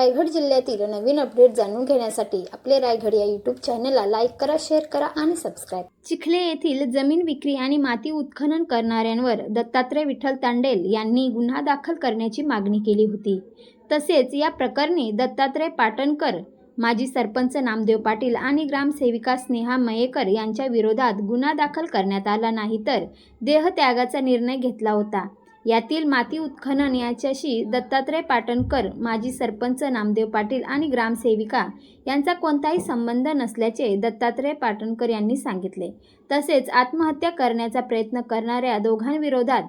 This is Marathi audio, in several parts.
रायगड जिल्ह्यातील नवीन अपडेट जाणून घेण्यासाठी आपले रायगड या यूट्यूब चॅनलला लाईक करा शेअर करा आणि सबस्क्राईब चिखले येथील जमीन विक्री आणि माती उत्खनन करणाऱ्यांवर दत्तात्रय विठ्ठल तांडेल यांनी गुन्हा दाखल करण्याची मागणी केली होती. तसेच या प्रकरणी दत्तात्रय पाटणकर माजी सरपंच नामदेव पाटील आणि ग्रामसेविका स्नेहा मयेकर यांच्या विरोधात गुन्हा दाखल करण्यात आला नाही तर देहत्यागाचा निर्णय घेतला होता. यातील माती उत्खनन याच्याशी दत्तात्रय पाटणकर माजी सरपंच नामदेव पाटील आणि ग्रामसेविका यांचा कोणताही संबंध नसल्याचे दत्तात्रय पाटणकर यांनी सांगितले. तसेच आत्महत्या करण्याचा प्रयत्न करणाऱ्या दोघांविरोधात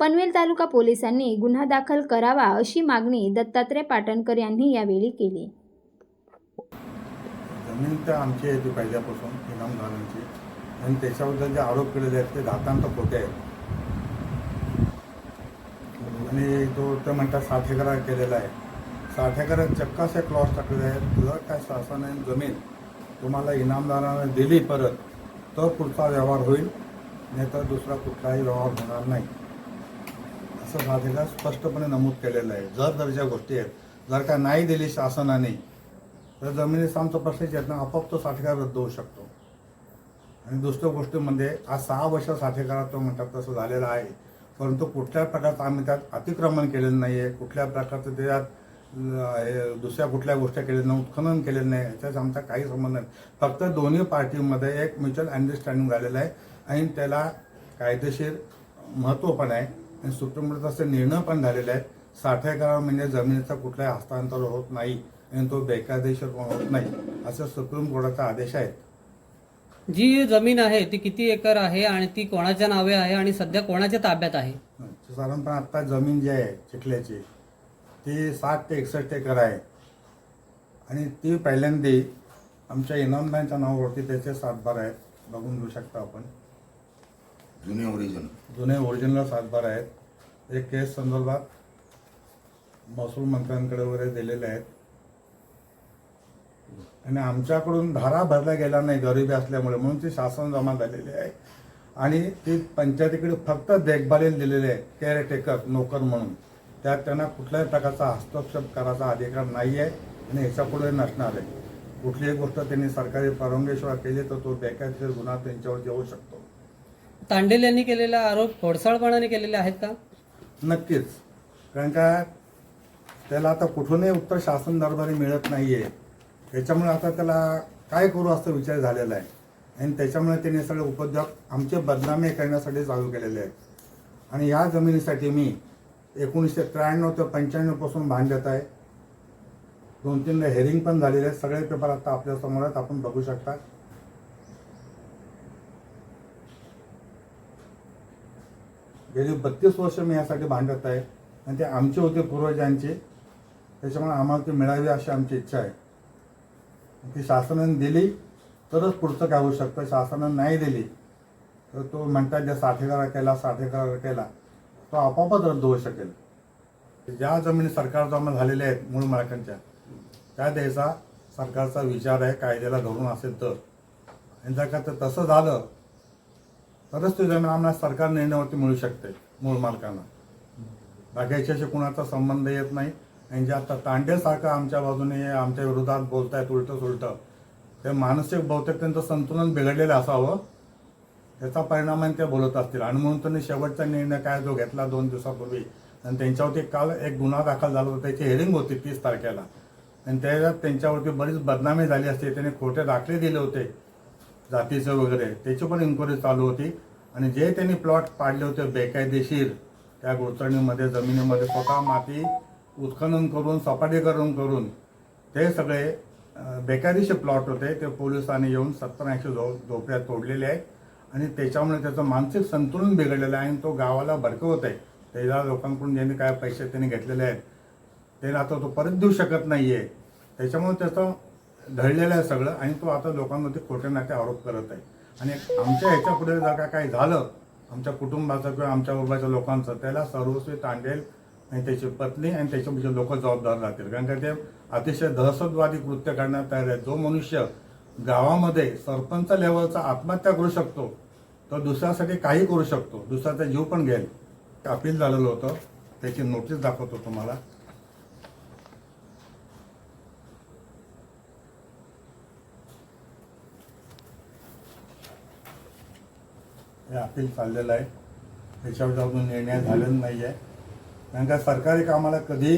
पनवेल तालुका पोलिसांनी गुन्हा दाखल करावा अशी मागणी दत्तात्रय पाटणकर यांनी यावेळी केली. जमीन तर आमची आहे ती पहिल्यापासून आणि त्याच्याबद्दल जे आरोप केलेले आहेत ते दातांत खोटे आहेत. आणि तो ते म्हणतात साठ केलेला आहे. साठ एकरात चक्क असे टाकलेले आहेत. जर काय शासनाने जमीन तुम्हाला इनामदाराने दिली परत तर पुढचा व्यवहार होईल नाही तर दुसरा कुठलाही व्यवहार होणार नाही. असं साठ स्पष्टपणे नमूद केलेलं आहे. जर दर्जा गोष्टी आहेत जर का नाही दिली शासनाने तर जमिनीचा आमचा प्रश्नच येत ना आपोआप तो साठेकार रद्द होऊ शकतो. आणि दुसऱ्या म्हणजे आज सहा वर्ष साठेकारात तो म्हणतात तसं झालेलं आहे. परंतु कुठल्या प्रकारचं आम्ही त्यात अतिक्रमण केलेलं नाही आहे कुठल्या प्रकारचं त्यात हे दुसऱ्या कुठल्या गोष्टी केलेल्या नाही उत्खनन केलेलं नाही. याच्यात आमचा काही संबंध नाही. फक्त दोन्ही पार्टीमध्ये एक म्युच्युअल अंडरस्टँडिंग झालेलं आहे. आणि त्याला कायदेशीर महत्त्व पण आहे. आणि सुप्रीम कोर्टात असे निर्णय पण झालेले आहेत साठेकरा म्हणजे जमिनीचं कुठलाही हस्तांतर होत नाही. आणि तो बेकायदेशीर पण होत नाही. असं सुप्रीम कोर्टाचा आदेश आहे. जी जमीन आहे ती किती एकर आहे आणि ती कोणाच्या नावे आहे आणि सध्या कोणाच्या ताब्यात आहे? साधारणपणे आत्ता जमीन जी आहे चिखल्याची ती साठ ते एकसष्ट एकर आहे. आणि ती पहिल्यांदा आमच्या इनामदारांच्या नावावरती त्याचे सातबार आहेत बघून घेऊ शकता आपण. जुने ओरिजिन जुने ओरिजिनल सातबार आहेत. एक केस संदर्भात महसूल मंत्र्यांकडे वगैरे दिलेले आहेत. आणि आमच्याकडून धारा भरल्या गेला नाही गरिबी असल्यामुळे. म्हणून ती शासन जमा झालेली आहे. आणि ती पंचायतीकडे फक्त देखभालीला दिलेली आहे केअरटेकर नोकर म्हणून. त्यात त्यांना कुठल्याही प्रकारचा हस्तक्षेप करायचा अधिकार नाही आहे आणि ह्याच्यापुढे नसणार आहे. कुठलीही गोष्ट त्यांनी सरकारी परवानगीशिवाय केली तर तो बेकायदेशीर गुन्हा त्यांच्यावर येऊ शकतो. तांडेल यांनी केलेला आरोप खोडसाळपणाने केलेले आहेत का? नक्कीच. कारण का त्याला आता कुठूनही उत्तर शासन दरबारी मिळत नाहीये. त्याच्यामुळे आता त्याला काय करू असं विचार झालेला आहे. आणि त्याच्यामुळे त्याने सगळे उपद्योग आमचे बदनामी करण्यासाठी चालू केलेले आहेत. आणि या जमिनीसाठी मी एकोणीसशे त्र्याण्णव ते पंच्याण्णवपासून भांडत आहे. दोन तीनदा हेरिंग पण झालेले आहेत. सगळे पेपर आता आपल्यासमोर आहेत आपण बघू शकता. गेली बत्तीस वर्ष मी यासाठी भांडत आहे. आणि ते आमचे होते पूर्वजांचे. त्याच्यामुळे आम्हाला ते मिळावी अशी आमची इच्छा आहे. ती शासनाने दिली तरच पुढचं काय होऊ शकतं? शासनाने नाही दिली तर तो म्हणतात ज्या साठेकरा केला साठेकरा केला तो आपोआपच रद्द होऊ शकेल. ज्या जमिनी सरकार जमा झालेल्या आहेत मूळ मालकांच्या त्या द्यायचा सरकारचा विचार आहे कायद्याला धरून असेल तर. आणि जर का ते तसं झालं तरच ती जमीन आम्हाला सरकार निर्णयावरती मिळू शकते मूळ मालकांना. बाकी याच्याशी कुणाचा संबंध येत नाही. आणि जे आता तांडेसारखं आमच्या बाजूने आमच्या विरोधात बोलतायत उलटं सुलटं ते मानसिक बहुतेक त्यांचं संतुलन बिघडलेलं असावं त्याचा परिणाम ते बोलत असतील. आणि म्हणून त्यांनी शेवटचा निर्णय काय जो घेतला दोन दिवसापूर्वी आणि त्यांच्यावरती काल एक गुन्हा दाखल झाला होता. त्याची हेरिंग होती तीस तारखेला. आणि त्याच्यात त्यांच्यावरती बरीच बदनामी झाली असते. त्याने खोटे दाखले दिले होते जातीचे वगैरे. त्याची पण इन्क्वायरी चालू होती. आणि जे त्यांनी प्लॉट पाडले होते बेकायदेशीर त्या गोचरणीमध्ये जमिनीमध्ये स्वतः माती उत्खनन करून सपाटीकरण करून ते सगळे अं, प्लॉट होते. ते पोलिसांनी येऊन सत्तर ऐंशी झो झोपड्या तोडलेल्या आहेत आणि त्याच्यामुळे त्याचं मानसिक संतुलन बिघडलेलं आहे आणि तो गावाला भडकवत आहे. त्याला लोकांकडून ज्यांनी काय पैसे त्यांनी घेतलेले आहेत ते आता तो परत देऊ शकत नाही आहे त्याच्यामुळे त्याचं ढळलेलं आहे सगळं आणि तो आता लोकांमध्ये खोटे नाते आरोप करत आहे. आणि आमच्या ह्याच्यापुढे जर का काही झालं आमच्या कुटुंबाचं किंवा आमच्या वर्गाच्या लोकांचं त्याला सर्वस्वी तांडेल आणि त्याची पत्नी आणि त्याच्यामध्ये म्हणजे लोक जबाबदार राहतील. कारण का ते अतिशय दहशतवादी कृत्य करण्यात तयार आहे जो मनुष्य गावामध्ये सरपंच लेवलचा आत्महत्या करू शकतो तर दुसऱ्यासाठी काही करू शकतो. दुसऱ्याचा जीव पण घेईल. अपील झालेलं होतं. त्याची नोटीस दाखवतो तुम्हाला. हे अपील चाललेलं आहे. त्याच्यावर जाऊन निर्णय झालेला नाही आहे कारण का सरकारी कामाला कधी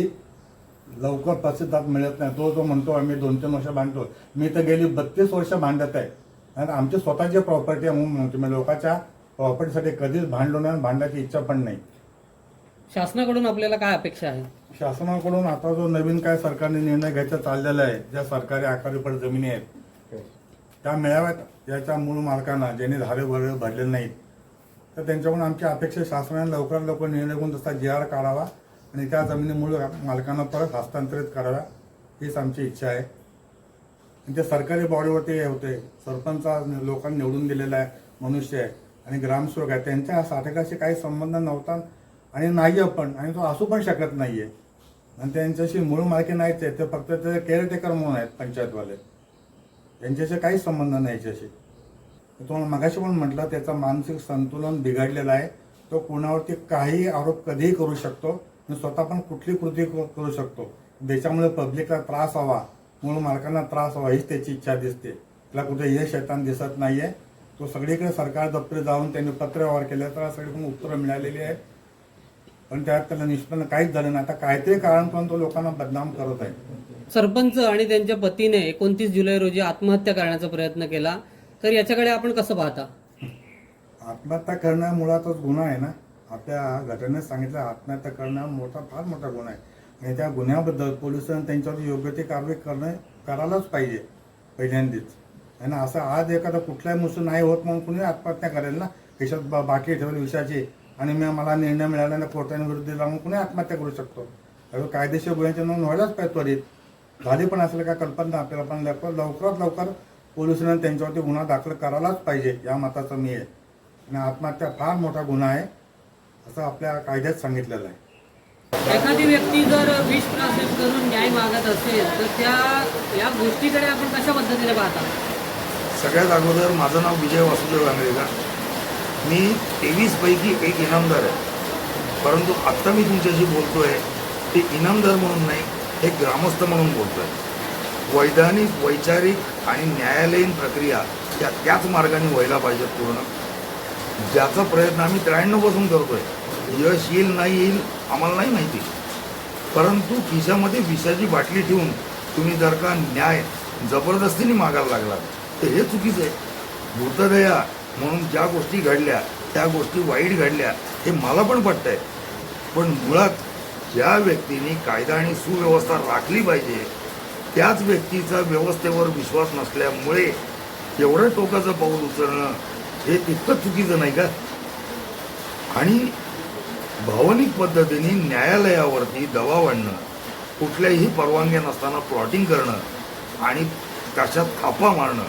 लवकर प्रतिसाद मिळत नाही. तो जो म्हणतो आम्ही दोन तीन वर्ष बांधतो मी तर गेली बत्तीस वर्ष बांधत आहे. आणि आमची स्वतःची प्रॉपर्टी आहे म्हणून म्हणतो. मी लोकांच्या प्रॉपर्टीसाठी कधीच भांडलो नाही आणि भांडायची इच्छा पण नाही. शासनाकडून आपल्याला काय अपेक्षा आहे? शासनाकडून आता जो नवीन काय सरकारने निर्णय घ्यायचा चाललेला आहे ज्या सरकारी आकारीपड जमिनी आहेत त्या मिळाव्यात याच्या मूळ मालकांना ज्यांनी धारे भरे भरले नाहीत. तर त्यांच्याकडून आमची अपेक्षा शासनाने लवकरात लवकर निर्णय घेऊन तसा जी आर काढावा आणि त्या जमिनी मूळ मालकांना परत हस्तांतरित कराव्या हीच आमची इच्छा आहे. आणि ते सरकारी बॉडीवरती हे होते सरपंच लोकांनी निवडून दिलेला आहे मनुष्य आहे आणि ग्रामसेवक आहे. त्यांच्या साठेकाशी काही संबंध नव्हता आणि नाही पण आणि तो असू पण शकत नाही आहे आणि त्यांच्याशी मूळ मालकी नाहीच आहे ते फक्त ते केअरटेकर म्हणून आहेत पंचायतवाले. त्यांच्याशी काहीच संबंध नाही याच्याशी. तुम्हाला मगाशी पण म्हटलं त्याचं मानसिक संतुलन बिघडलेलं आहे. तो कुणावरती काही आरोप कधीही करू शकतो आणि स्वतः पण कुठली कृती करू शकतो. ज्याच्यामुळे पब्लिकला त्रास हवा मूळ मालकांना त्रास हवा हीच त्याची इच्छा दिसते. त्याला कुठे यश येताना दिसत नाहीये. तो सगळीकडे सरकार दप्तरी जाऊन त्यांनी पत्र व्यवहार केले त्याला सगळीकडून उत्तरं मिळालेली आहेत. पण त्यात त्याला निष्पन्न काहीच झालं नाही. आता काहीतरी कारण पण तो लोकांना बदनाम करत आहे. सरपंच आणि त्यांच्या पतीने एकोणतीस जुलै रोजी आत्महत्या करण्याचा प्रयत्न केला. तर याच्याकडे आपण कसं पाहता? आत्महत्या करणं मुळातच गुन्हा आहे ना? आपल्या घटनेत सांगितलं आत्महत्या करणं मोठा फार मोठा गुन्हा आहे. आणि त्या गुन्ह्याबद्दल पोलिसांनी त्यांच्यावर योग्य ती कारवाई करणं करायलाच पाहिजे पहिल्यांदाच. आहे ना असं आज एखादा कुठलाही मुसून नाही होत म्हणून कुणी आत्महत्या करेल ना? खिशात बा- बाकी ठेवली विषयाची आणि मी मला निर्णय मिळाला ना कोर्टाने विरुद्ध दिला म्हणून कुणी आत्महत्या करू शकतो? कायदेशीर गुन्ह्याची नोंद व्हायलाच पाहिजे त्वरित. झाली पण असेल का कल्पना आपल्याला पण लवकर लवकरात लवकर पोलिसांनी त्यांच्यावरती गुन्हा दाखल करायलाच पाहिजे या मताचं मी आहे. आणि आत्महत्या फार मोठा गुन्हा आहे असं आपल्या कायद्यात सांगितलेलं आहे. एखादी व्यक्ती जर विष प्राशन करून न्याय मागत असेल तर त्या या गोष्टीकडे आपण कशा पद्धतीने पाहता? सगळ्यात अगोदर माझं नाव विजय वासुदेव आंग्रेकर मी तेवीस पैकी एक इनामदार आहे. परंतु आत्ता मी तुमच्याशी बोलतोय ते इनामदार म्हणून नाही हे ग्रामस्थ म्हणून बोलतोय. वैधानिक वैचारिक आणि न्यायालयीन प्रक्रिया या त्याच मार्गाने व्हायला पाहिजेत पूर्ण. ज्याचा प्रयत्न आम्ही त्र्याण्णवपासून करतोय. यश येईल नाही येईल आम्हाला नाही माहिती. परंतु खिशामध्ये विषाची बाटली ठेवून तुम्ही जर का न्याय जबरदस्तीने मागायला लागला तर हे चुकीचं आहे. भूतदया म्हणून ज्या गोष्टी घडल्या त्या गोष्टी वाईट घडल्या हे मला पण पटतंय. पण मुळात ज्या व्यक्तीने कायदा आणि सुव्यवस्था राखली पाहिजे त्याच व्यक्तीचा व्यवस्थेवर विश्वास नसल्यामुळे एवढं टोकाचं पाऊल उचलणं हे तितकं चुकीचं नाही का? आणि भावनिक पद्धतीने न्यायालयावरती दबाव आणणं कुठल्याही परवानग्या नसताना प्लॉटिंग करणं आणि त्याच्यात थापा मारणं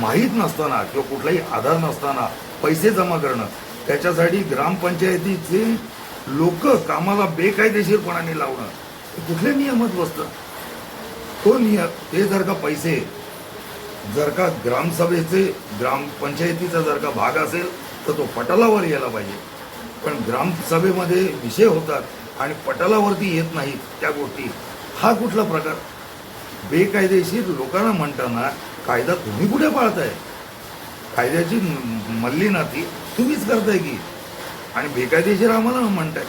माहीत नसताना किंवा कुठलाही आधार नसताना पैसे जमा करणं त्याच्यासाठी ग्रामपंचायतीचे लोक कामाला बेकायदेशीरपणाने लावणं कुठले नियमच नियमात तो नियम ते जर का पैसे जर का ग्रामसभेचे ग्रामपंचायतीचा जर का भाग असेल तर तो पटलावर यायला पाहिजे. पण ग्रामसभेमध्ये विषय होतात आणि पटलावरती येत नाहीत त्या गोष्टी. हा कुठला प्रकार? बेकायदेशीर लोकांना म्हणताना कायदा तुम्ही कुठे पाळताय? कायद्याची मल्ली नाती तुम्हीच करताय की? आणि बेकायदेशीर आम्हाला म्हणताय.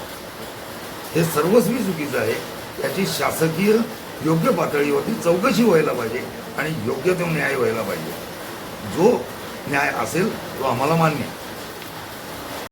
हे सर्वस्वी चुकीचं आहे. त्याची शासकीय योग्य पातळीवरती चौकशी व्हायला पाहिजे आणि योग्य तो न्याय व्हायला पाहिजे जो न्याय असेल तो आम्हाला मान्य आहे.